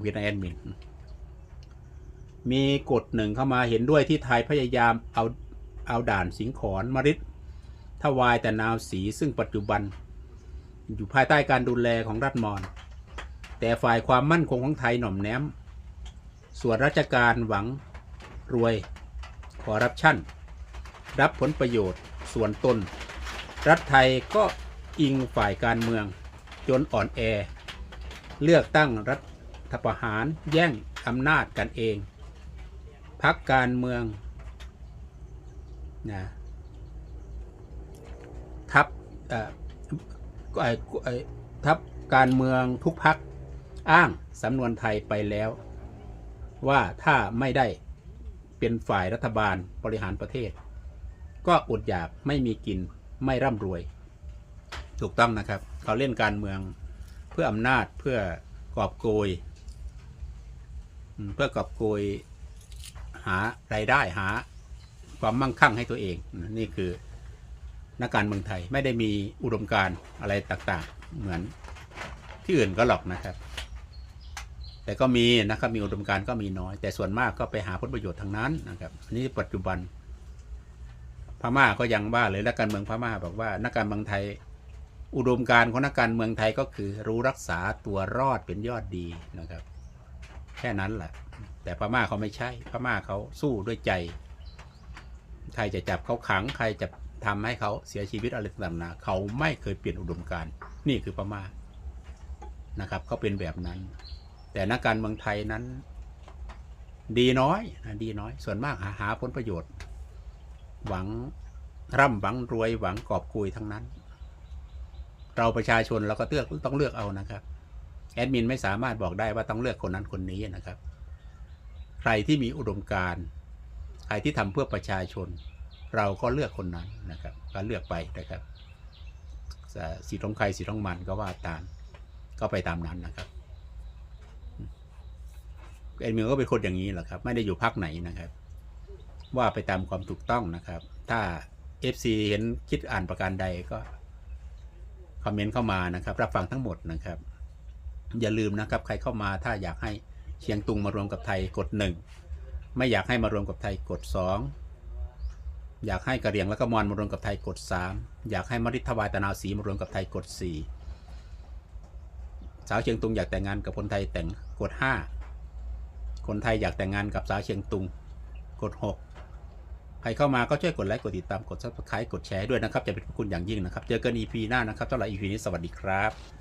เวียนแอดมิน มีกฎหนึ่งเข้ามาเห็นด้วยที่ไทยพยายามเอาเอาด่านสิงขอนมริดทวายแต่นาวสีซึ่งปัจจุบัน อยู่ภายใต้การดูแลของรัฐมอญแต่ฝ่ายความมั่นคงของไทยหน่อมแนม ส่วนราชการหวังรวยคอรัปชันรับผลประโยชน์ส่วนตน รัฐไทยก็อิงฝ่ายการเมือง จนอ่อนแอ เลือกตั้งรัฐ ประหารแย่งอำนาจกันเอง พักการเมืองนะทับเอ่อทับการเมืองทุกพักอ้างสำนวนไทยไปแล้ว ว่าถ้าไม่ได้เป็นฝ่ายรัฐบาลบริหารประเทศ ก็อดอยากไม่มีกินไม่ร่ำรวย ถูกต้องนะครับ เขาเล่นการเมืองเพื่ออำนาจเพื่อกอบโกย เพื่อกอบโกยหารายได้หา ความมั่งคั่งให้ตัวเอง นี่คือนักการเมืองไทยไม่ได้มีอุดมการอะไรต่างๆ เหมือนที่อื่นก็หรอกนะครับ แต่ก็มีนะครับมีอุดมการก็มีน้อย แต่ส่วนมากก็ไปหาผลประโยชน์ทางนั้นนะครับอันนี้ปัจจุบัน พม่าก็ยังว่าเลยนักการเมืองพม่าบอกว่านักการเมืองไทย อุดมการของนักการเมืองไทยก็คือรู้รักษาตัวรอดเป็นยอดดีนะครับ แค่นั้นแหละ แต่พม่าเขาไม่ใช่พม่าเขาสู้ด้วยใจ ใครจะจับเขาขัง ใครจะทำให้เขาเสียชีวิตอะไรต่างๆนาเขาไม่เคยเปลี่ยนอุดมการณ์นี่คือพม่านะครับเขาเป็นแบบนั้น แต่นักการเมืองไทยนั้น ดีน้อยนะดีน้อย ส่วนมากหาหาผลประโยชน์ หวังร่ำหวังรวยหวังกอบกุยทั้งนั้น เราประชาชนเราก็เลือกต้องเลือกเอานะครับ แอดมินไม่สามารถบอกได้ว่าต้องเลือกคนนั้นคนนี้นะครับ ใครที่มีอุดมการณ์ใครที่ทำเพื่อประชาชน เราก็เลือกคนนั้นนะครับ ก็เลือกไปนะครับสีของใครสีของมันก็ว่าตามก็ไปตามนั้นนะครับแอดมินก็เป็นคนอย่างนี้แหละครับ ไม่ได้อยู่พักไหนนะครับ ว่าไปตามความถูกต้องนะครับ ถ้า FC เห็นคิดอ่านประการใดก็คอมเมนต์เข้ามานะครับ รับฟังทั้งหมดนะครับ อย่าลืมนะครับ ใครเข้ามาถ้าอยากให้เชียงตุงมารวมกับไทยกดหนึ่งไม่อยากให้มารวมกับไทยกดสองอยากให้กะเหรี่ยงและก็มอญมารวมกับไทยกดสามอยากให้มริทวายตะนาวศรีมารวมกับไทยกดสี่สาวเชียงตุงอยากแต่งงานกับคนไทยแต่งกดห้าคนไทยอยากแต่งงานกับสาวเชียงตุงกดหกใครเข้ามาก็ช่วยกดไลค์กดติดตามกด subscribe กดแชร์ด้วยนะครับ จะเป็นคุณอย่างยิ่งนะครับ เจอกัน EP หน้านะครับสำหรับ EP นี้สวัสดีครับ